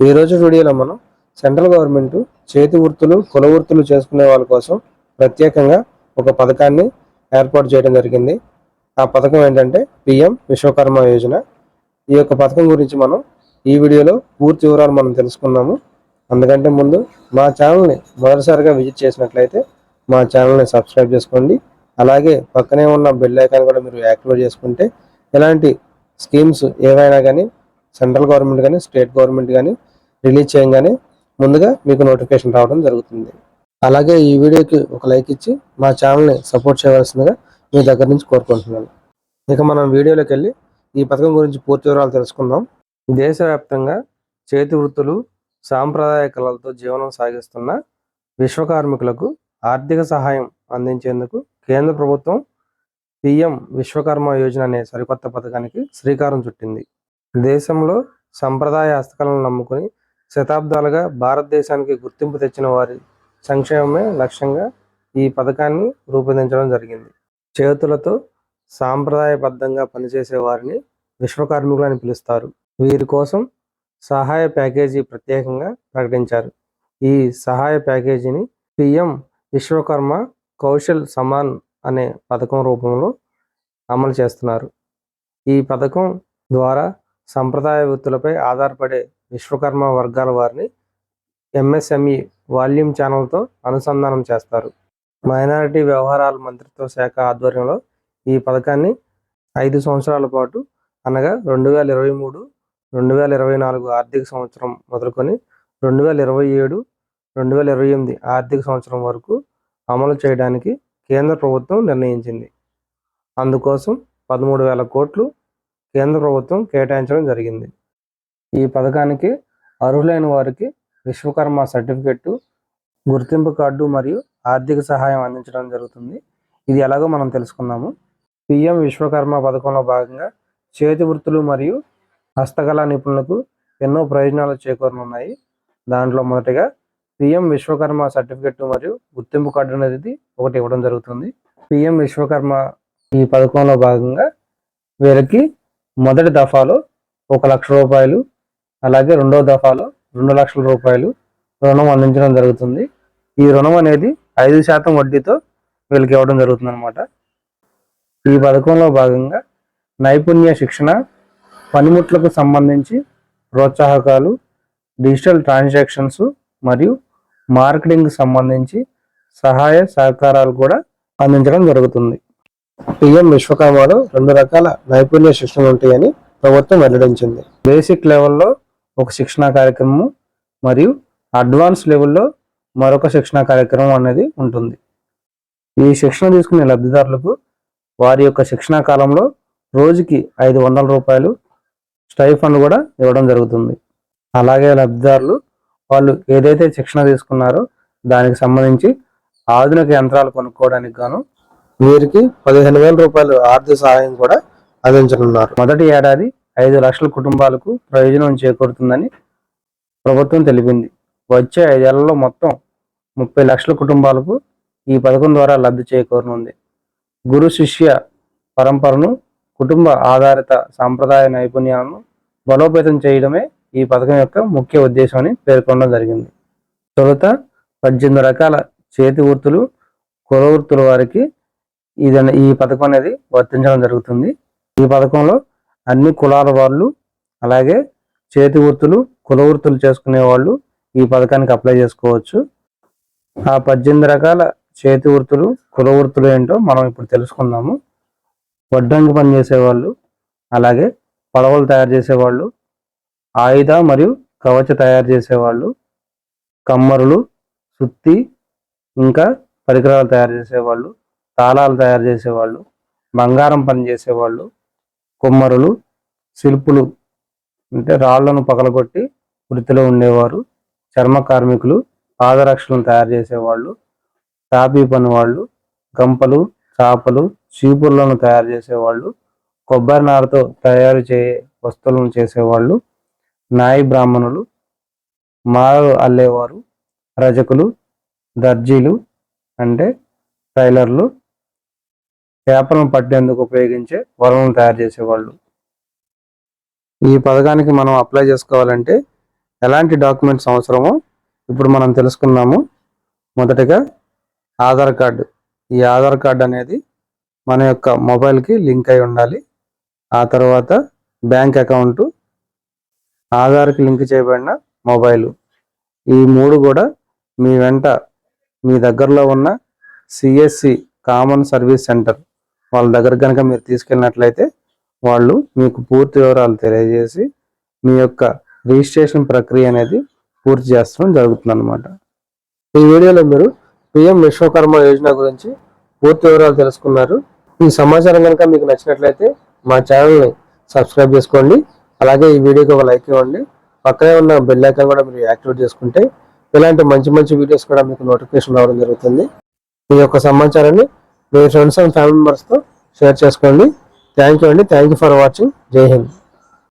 ఈ రోజు వీడియోలో మనం సెంట్రల్ గవర్నమెంట్ చేతి వృత్తులు కుల వృత్తులు చేసుకునే వాళ్ళ కోసం ప్రత్యేకంగా ఒక పథకాన్ని ఏర్పాటు చేయడం జరిగింది. ఆ పథకం ఏంటంటే పిఎం విశ్వకర్మ యోజన. ఈ యొక్క పథకం గురించి మనం ఈ వీడియోలో పూర్తి వివరాలు మనం తెలుసుకున్నాము అందుకంటే ముందు మా ఛానల్ని మొదటిసారిగా విజిట్ చేసినట్లయితే మా ఛానల్ని సబ్స్క్రైబ్ చేసుకోండి. అలాగే పక్కనే ఉన్న బెల్ ఐకాన్ కూడా మీరు యాక్టివేట్ చేసుకుంటే ఇలాంటి స్కీమ్స్ ఏవైనా కానీ సెంట్రల్ గవర్నమెంట్ కానీ స్టేట్ గవర్నమెంట్ కానీ రిలీజ్ చేయగానే ముందుగా మీకు నోటిఫికేషన్ రావడం జరుగుతుంది. అలాగే ఈ వీడియోకి ఒక లైక్ ఇచ్చి మా ఛానల్ని సపోర్ట్ చేయవలసిందిగా మీ దగ్గర నుంచి కోరుకుంటున్నాను. ఇక మనం వీడియోలోకి వెళ్ళి ఈ పథకం గురించి పూర్తి వివరాలు తెలుసుకుందాం. దేశవ్యాప్తంగా చేతి వృత్తులు సాంప్రదాయ కళలతో జీవనం సాగిస్తున్న విశ్వ కార్మికులకు ఆర్థిక సహాయం అందించేందుకు కేంద్ర ప్రభుత్వం పిఎం విశ్వకర్మ యోజన అనే సరికొత్త పథకానికి శ్రీకారం చుట్టింది. దేశంలో సంప్రదాయ హస్తకళను నమ్ముకుని శతాబ్దాలుగా భారతదేశానికి గుర్తింపు తెచ్చిన వారి సంక్షేమమే లక్ష్యంగా ఈ పథకాన్ని రూపొందించడం జరిగింది. చేతులతో సాంప్రదాయబద్ధంగా పనిచేసే వారిని విశ్వకార్మికులు అని పిలుస్తారు. వీరి కోసం సహాయ ప్యాకేజీ ప్రత్యేకంగా ప్రకటించారు. ఈ సహాయ ప్యాకేజీని పిఎం విశ్వకర్మ కౌశల్ సమాన్ అనే పథకం రూపంలో అమలు చేస్తున్నారు. ఈ పథకం ద్వారా సంప్రదాయ వృత్తులపై ఆధారపడే విశ్వకర్మ వర్గాల వారిని ఎంఎస్ఎంఈ వాల్యూమ్ ఛానల్తో అనుసంధానం చేస్తారు. మైనారిటీ వ్యవహారాల మంత్రిత్వ శాఖ ఆధ్వర్యంలో ఈ పథకాన్ని ఐదు సంవత్సరాల పాటు అనగా రెండు వేల ఇరవై మూడు రెండు వేల ఇరవై నాలుగు ఆర్థిక సంవత్సరం మొదలుకొని రెండు వేల ఇరవై ఏడు రెండు వేల ఇరవై ఎనిమిది ఆర్థిక సంవత్సరం వరకు అమలు చేయడానికి కేంద్ర ప్రభుత్వం నిర్ణయించింది. అందుకోసం పదమూడు వేల కోట్లు కేంద్ర ప్రభుత్వం కేటాయించడం జరిగింది. ఈ పథకానికి అర్హులైన వారికి విశ్వకర్మ సర్టిఫికెట్ గుర్తింపు కార్డు మరియు ఆర్థిక సహాయం అందించడం జరుగుతుంది. ఇది ఎలాగో మనం తెలుసుకుందాము. పిఎం విశ్వకర్మ పథకంలో భాగంగా చేతి వృత్తులు మరియు హస్తకళా నిపుణులకు ఎన్నో ప్రయోజనాలు చేకూరనున్నాయి. దాంట్లో మొదటిగా పిఎం విశ్వకర్మ సర్టిఫికెట్ మరియు గుర్తింపు కార్డు అనేది ఒకటి ఇవ్వడం జరుగుతుంది. పిఎం విశ్వకర్మ ఈ పథకంలో భాగంగా వీరికి మొదటి దఫాలో ఒక లక్ష రూపాయలు అలాగే రెండో దఫాలో రెండు లక్షల రూపాయలు రుణం అందించడం జరుగుతుంది. ఈ రుణం అనేది ఐదు శాతం వడ్డీతో వీళ్ళకి ఇవ్వడం జరుగుతుంది అనమాట ఈ పథకంలో భాగంగా నైపుణ్య శిక్షణ పనిముట్లకు సంబంధించి ప్రోత్సాహకాలు డిజిటల్ ట్రాన్సాక్షన్స్ మరియు మార్కెటింగ్కి సంబంధించి సహాయ సహకారాలు కూడా అందించడం జరుగుతుంది. పిఎం విశ్వకర్మలో రెండు రకాల నైపుణ్య శిక్షణ ఉంటాయని ప్రభుత్వం వెల్లడించింది. బేసిక్ లెవెల్లో ఒక శిక్షణా కార్యక్రమం మరియు అడ్వాన్స్ లెవెల్లో మరొక శిక్షణా కార్యక్రమం అనేది ఉంటుంది. ఈ శిక్షణ తీసుకునే లబ్ధిదారులకు వారి యొక్క శిక్షణా కాలంలో రోజుకి ఐదు వందల రూపాయలు స్టైఫండ్ కూడా ఇవ్వడం జరుగుతుంది. అలాగే లబ్ధిదారులు వాళ్ళు ఏదైతే శిక్షణ తీసుకున్నారో దానికి సంబంధించి ఆధునిక యంత్రాలు కొనుక్కోవడానికి గాను వీరికి పదిహేను వేల రూపాయలు ఆర్థిక సహాయం కూడా అందించనున్నారు. మొదటి ఏడాది ఐదు లక్షల కుటుంబాలకు ప్రయోజనం చేకూరుతుందని ప్రభుత్వం తెలిపింది. వచ్చే ఐదేళ్ళలో మొత్తం ముప్పై లక్షల కుటుంబాలకు ఈ పథకం ద్వారా లబ్ధి చేకూరనుంది. గురు శిష్య పరంపరను కుటుంబ ఆధారిత సాంప్రదాయ నైపుణ్యాలను బలోపేతం చేయడమే ఈ పథకం యొక్క ముఖ్య ఉద్దేశం అని పేర్కొనడం జరిగింది. తొలుత పద్దెనిమిది రకాల చేతి వృత్తులు కుల వృత్తుల వారికి ఇది ఈ పథకం అనేది వర్తించడం జరుగుతుంది. ఈ పథకంలో అన్ని కులాల వాళ్ళు అలాగే చేతి వృత్తులు కుల వృత్తులు చేసుకునే వాళ్ళు ఈ పథకానికి అప్లై చేసుకోవచ్చు. ఆ పద్దెనిమిది రకాల చేతి వృత్తులు కుల వృత్తులు ఏంటో మనం ఇప్పుడు తెలుసుకుందాము. వడ్డంగి పని చేసేవాళ్ళు అలాగే పడవలు తయారు చేసేవాళ్ళు ఆయుధ మరియు కవచ తయారు చేసేవాళ్ళు కమ్మరులు సుత్తి ఇంకా పరికరాలు తయారు చేసేవాళ్ళు తాళాలు తయారు చేసేవాళ్ళు బంగారం పని చేసేవాళ్ళు కుమ్మరులు శిల్పులు అంటే రాళ్ళను పగలగొట్టి వృత్తిలో ఉండేవారు. చర్మ కార్మికులు పాదరక్షలను తయారు చేసేవాళ్ళు తాపీ పని వాళ్ళు గంపలు చాపలు చీపుర్లను తయారు చేసేవాళ్ళు కొబ్బరి నారతో తయారు చేయే వస్తువులను చేసేవాళ్ళు నాయి బ్రాహ్మణులు మాలలు అల్లేవారు రజకులు దర్జీలు అంటే టైలర్లు చేపలను పట్టేందుకు ఉపయోగించే వలలను తయారు చేసేవాళ్ళు. ఈ పథకానికి మనం అప్లై చేసుకోవాలంటే ఎలాంటి డాక్యుమెంట్స్ అవసరమో ఇప్పుడు మనం తెలుసుకున్నాము. మొదటగా ఆధార్ కార్డు. ఈ ఆధార్ కార్డు అనేది మన యొక్క మొబైల్కి లింక్ అయి ఉండాలి. ఆ తర్వాత బ్యాంక్ అకౌంటు ఆధార్కి లింక్ చేయబడిన మొబైలు. ఈ మూడు కూడా మీ వెంట మీ దగ్గరలో ఉన్న సిఎస్సి కామన్ సర్వీస్ సెంటర్ వాళ్ళ దగ్గర కనుక మీరు తీసుకెళ్ళినట్లయితే వాళ్ళు మీకు పూర్తి వివరాలు తెలియజేసి మీ యొక్క రిజిస్ట్రేషన్ ప్రక్రియ అనేది పూర్తి చేస్తడం జరుగుతుంది అనమాట ఈ వీడియోలో మీరు పిఎం విశ్వకర్మ యోజన గురించి పూర్తి వివరాలు తెలుసుకున్నారు. ఈ సమాచారం కనుక మీకు నచ్చినట్లయితే మా ఛానల్ని సబ్స్క్రైబ్ చేసుకోండి. అలాగే ఈ వీడియోకి ఒక లైక్ ఇవ్వండి. పక్కనే ఉన్న బెల్ ఐకాన్ కూడా మీరు యాక్టివేట్ చేసుకుంటే ఇలాంటి మంచి మంచి వీడియోస్ కూడా మీకు నోటిఫికేషన్ రావడం జరుగుతుంది. ఈ యొక్క సమాచారాన్ని మీ ఫ్రెండ్స్ అండ్ ఫ్యామిలీ మెంబర్స్తో షేర్ చేసుకోండి. థ్యాంక్ యూ అండి. థ్యాంక్ యూ ఫర్ వాచింగ్ జై హింద్